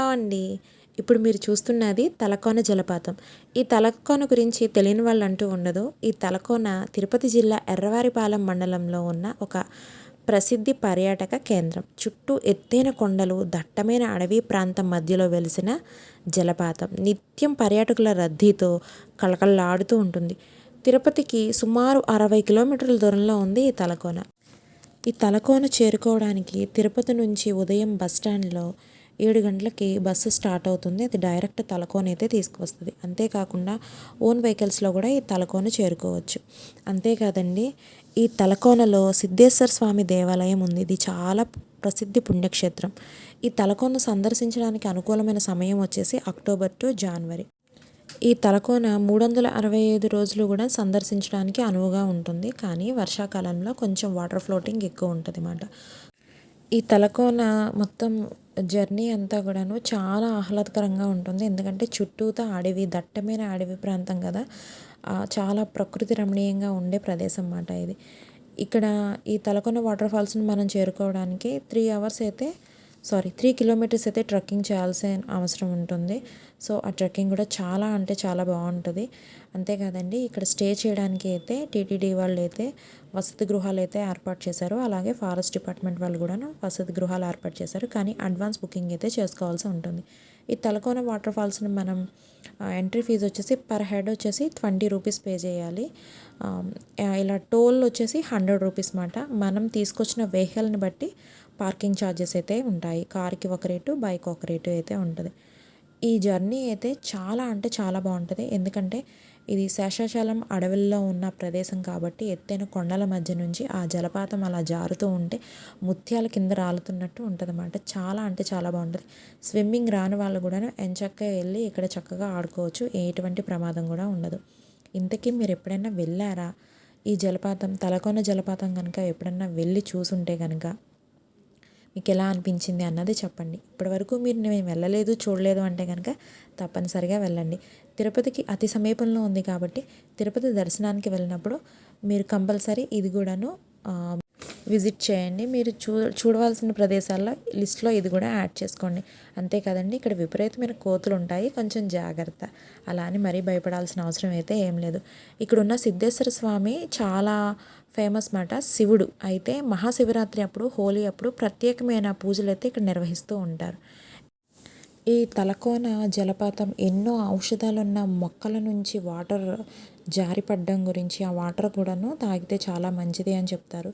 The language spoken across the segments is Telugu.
హలో అండి? ఇప్పుడు మీరు చూస్తున్నది తలకోన జలపాతం. ఈ తలకోన గురించి తెలియని వాళ్ళు అంటూ ఉండదు. ఈ తలకోన తిరుపతి జిల్లా ఎర్రవారిపాలెం మండలంలో ఉన్న ఒక ప్రసిద్ధి పర్యాటక కేంద్రం. చుట్టూ ఎత్తైన కొండలు దట్టమైన అడవి ప్రాంతం మధ్యలో వెలిసిన జలపాతం. నిత్యం పర్యాటకుల రద్దీతో కళకళలాడుతూ ఉంటుంది. తిరుపతికి సుమారు అరవై కిలోమీటర్ల దూరంలో ఉంది ఈ తలకోన. ఈ తలకోన చేరుకోవడానికి తిరుపతి నుంచి ఉదయం బస్టాండ్లో ఏడు గంటలకి బస్సు స్టార్ట్ అవుతుంది. అది డైరెక్ట్ తలకోన అయితే తీసుకువస్తుంది. అంతేకాకుండా ఓన్ వెహికల్స్లో కూడా ఈ తలకోన చేరుకోవచ్చు. అంతేకాదండి ఈ తలకోనలో సిద్ధేశ్వర స్వామి దేవాలయం ఉంది. ఇది చాలా ప్రసిద్ధి పుణ్యక్షేత్రం. ఈ తలకోన సందర్శించడానికి అనుకూలమైన సమయం వచ్చేసి అక్టోబర్ టు జనవరి. ఈ తలకోన మూడు వందల అరవై ఐదు రోజులు కూడా సందర్శించడానికి అనువుగా ఉంటుంది. కానీ వర్షాకాలంలో కొంచెం వాటర్ ఫ్లోటింగ్ ఎక్కువ ఉంటుంది అన్నమాట ఈ తలకోన మొత్తం జర్నీ అంతా కూడాను చాలా ఆహ్లాదకరంగా ఉంటుంది. ఎందుకంటే చుట్టూతా అడవి దట్టమైన అడవి ప్రాంతం కదా. చాలా ప్రకృతి రమణీయంగా ఉండే ప్రదేశం అన్నమాట ఇది. ఇక్కడ ఈ తలకొన వాటర్ ఫాల్స్ని మనం చేరుకోవడానికి త్రీ అవర్స్ అయితే సారీ త్రీ కిలోమీటర్స్ అయితే ట్రెక్కింగ్ చేయాల్సిన అవసరం ఉంటుంది. సో ఆ ట్రెక్కింగ్ కూడా చాలా అంటే చాలా బాగుంటుంది. అంతేకాదండి ఇక్కడ స్టే చేయడానికి అయితే టీటీడీ వాళ్ళు అయితే వసతి గృహాలు అయితే ఏర్పాటు చేశారు. అలాగే ఫారెస్ట్ డిపార్ట్మెంట్ వాళ్ళు కూడా వసతి గృహాలు ఏర్పాటు చేశారు. కానీ అడ్వాన్స్ బుకింగ్ అయితే చేసుకోవాల్సి ఉంటుంది. ఈ తలకోన వాటర్ ఫాల్స్ని మనం ఎంట్రీ ఫీజు వచ్చేసి పర్ హెడ్ వచ్చేసి ట్వంటీ రూపీస్ పే చేయాలి. ఇలా టోల్ వచ్చేసి హండ్రెడ్ రూపీస్ మాట. మనం తీసుకొచ్చిన వెహికల్ని బట్టి పార్కింగ్ ఛార్జెస్ అయితే ఉంటాయి. కార్కి ఒక రేటు బైక్ ఒక రేటు అయితే ఉంటుంది. ఈ జర్నీ అయితే చాలా అంటే చాలా బాగుంటుంది. ఎందుకంటే ఇది శేషాచలం అడవుల్లో ఉన్న ప్రదేశం కాబట్టి ఎత్తైన కొండల మధ్య నుంచి ఆ జలపాతం అలా జారుతూ ఉంటే ముత్యాల కింద రాలుతున్నట్టు ఉంటుంది అన్నమాట చాలా అంటే చాలా బాగుంటుంది. స్విమ్మింగ్ రాని వాళ్ళు కూడా ఎంచక్కగా వెళ్ళి ఇక్కడ చక్కగా ఆడుకోవచ్చు. ఎటువంటి ప్రమాదం కూడా ఉండదు. ఇంతకీ మీరు ఎప్పుడైనా వెళ్ళారా? ఈ జలపాతం తలకొన జలపాతం కనుక ఎప్పుడన్నా వెళ్ళి చూసుంటే కనుక మీకు ఎలా అనిపించింది అన్నది చెప్పండి. ఇప్పటివరకు మీరు నేను వెళ్ళలేదు చూడలేదు అంటే కనుక తప్పనిసరిగా వెళ్ళండి. తిరుపతికి అతి సమీపంలో ఉంది కాబట్టి తిరుపతి దర్శనానికి వెళ్ళినప్పుడు మీరు కంపల్సరీ ఇది కూడాను విజిట్ చేయండి. మీరు చూ చూడవలసిన ప్రదేశాల్లో లిస్ట్లో ఇది కూడా యాడ్ చేసుకోండి. అంతే కదండి ఇక్కడ విపరీతమైన కోతులు ఉంటాయి కొంచెం జాగ్రత్త. అలా అని మరీ భయపడాల్సిన అవసరం అయితే ఏం లేదు. ఇక్కడున్న సిద్ధేశ్వర స్వామి చాలా ఫేమస్ మాట శివుడు. అయితే మహాశివరాత్రి అప్పుడు హోలీ అప్పుడు ప్రత్యేకమైన పూజలు అయితే ఇక్కడ నిర్వహిస్తూ ఉంటారు. ఈ తలకోన జలపాతం ఎన్నో ఔషధాలున్న మొక్కల నుంచి వాటర్ జారిపడ్డం గురించి ఆ వాటర్ కూడాను తాగితే చాలా మంచిది అని చెప్తారు.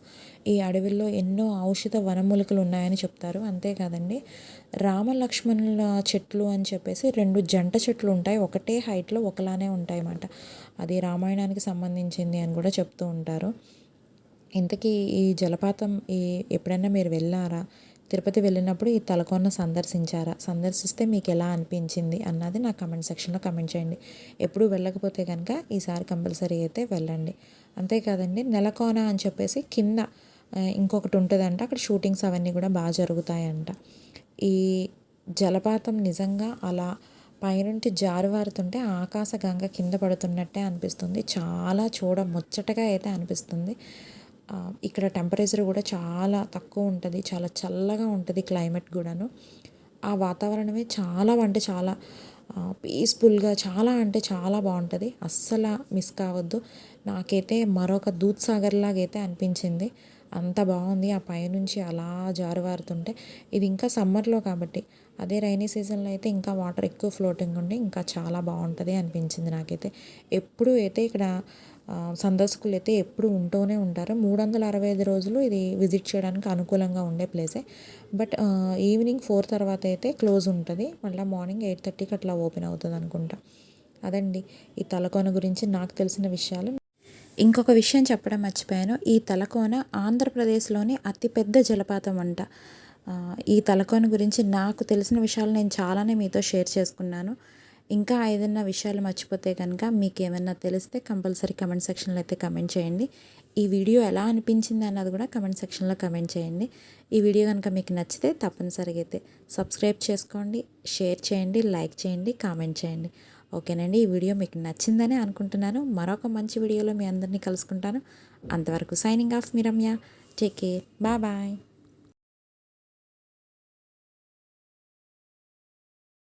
ఈ అడవిలో ఎన్నో ఔషధ వనమూలికలు ఉన్నాయని చెప్తారు. అంతేకాదండి రామలక్ష్మణుల చెట్లు అని చెప్పేసి రెండు జంట చెట్లు ఉంటాయి. ఒకటే హైట్లో ఒకలానే ఉంటాయి అన్నమాట అది రామాయణానికి సంబంధించింది అని కూడా చెప్తూ ఉంటారు. ఇంతకీ ఈ జలపాతం ఈ ఎప్పుడైనా మీరు వెళ్ళారా? తిరుపతి వెళ్ళినప్పుడు ఈ తలకోన సందర్శించారా? సందర్శిస్తే మీకు ఎలా అనిపించింది? అన్నది నా కమెంట్ సెక్షన్లో కమెంట్ చేయండి. ఎప్పుడు వెళ్ళకపోతే కనుక ఈసారి కంపల్సరీ అయితే వెళ్ళండి. అంతేకాదండి నెలకోన అని చెప్పేసి కింద ఇంకొకటి ఉంటుందంట అక్కడ షూటింగ్స్ అవన్నీ కూడా బాగా జరుగుతాయంట. ఈ జలపాతం నిజంగా అలా పైనుంచి జారువారుతుంటే ఆకాశ గంగ కింద పడుతున్నట్టే అనిపిస్తుంది. చాలా చూడ ముచ్చటగా అయితే అనిపిస్తుంది. ఇక్కడ టెంపరేచర్ కూడా చాలా తక్కువ ఉంటుంది చాలా చల్లగా ఉంటుంది క్లైమేట్ కూడాను. ఆ వాతావరణమే చాలా అంటే చాలా పీస్ఫుల్గా చాలా అంటే చాలా బాగుంటుంది. అస్సలు మిస్ కావద్దు. నాకైతే మరొక దూద్ సాగర్ లాగా అయితే అనిపించింది. అంత బాగుంది. ఆ పైనుంచి అలా జారువారుతుంటే ఇది ఇంకా సమ్మర్లో కాబట్టి అదే రైనీ సీజన్లో అయితే ఇంకా వాటర్ ఎక్కువ ఫ్లోటింగ్ ఉండి ఇంకా చాలా బాగుంటుంది అనిపించింది నాకైతే. ఎప్పుడు అయితే ఇక్కడ సందర్శకులు అయితే ఎప్పుడు ఉంటూనే ఉంటారు మూడు వందల అరవై ఐదు రోజులు ఇది విజిట్ చేయడానికి అనుకూలంగా ఉండే ప్లేసే. బట్ ఈవినింగ్ ఫోర్ తర్వాత అయితే క్లోజ్ ఉంటుంది. మళ్ళీ మార్నింగ్ ఎయిట్ థర్టీకి అట్లా ఓపెన్ అవుతుంది అనుకుంటా అదండి ఈ తలకోన గురించి నాకు తెలిసిన విషయాలు. ఇంకొక విషయం చెప్పడం మర్చిపోయాను. ఈ తలకోన ఆంధ్రప్రదేశ్లోని అతిపెద్ద జలపాతం అంట. ఈ తలకోన గురించి నాకు తెలిసిన విషయాలు నేను చాలానే మీతో షేర్ చేసుకున్నాను. ఇంకా ఏదైనా విషయాలు మర్చిపోతే కనుక మీకు ఏమైనా తెలిస్తే కంపల్సరీ కమెంట్ సెక్షన్లో అయితే కమెంట్ చేయండి. ఈ వీడియో ఎలా అనిపించింది అన్నది కూడా కమెంట్ సెక్షన్లో కమెంట్ చేయండి. ఈ వీడియో కనుక మీకు నచ్చితే తప్పనిసరిగా అయితే సబ్స్క్రైబ్ చేసుకోండి షేర్ చేయండి లైక్ చేయండి కామెంట్ చేయండి. ఓకేనండి ఈ వీడియో మీకు నచ్చిందని అనుకుంటున్నాను. మరొక మంచి వీడియోలో మీ అందరినీ కలుసుకుంటాను. అంతవరకు సైనింగ్ ఆఫ్ మీ Ramya. Take care. Bye bye.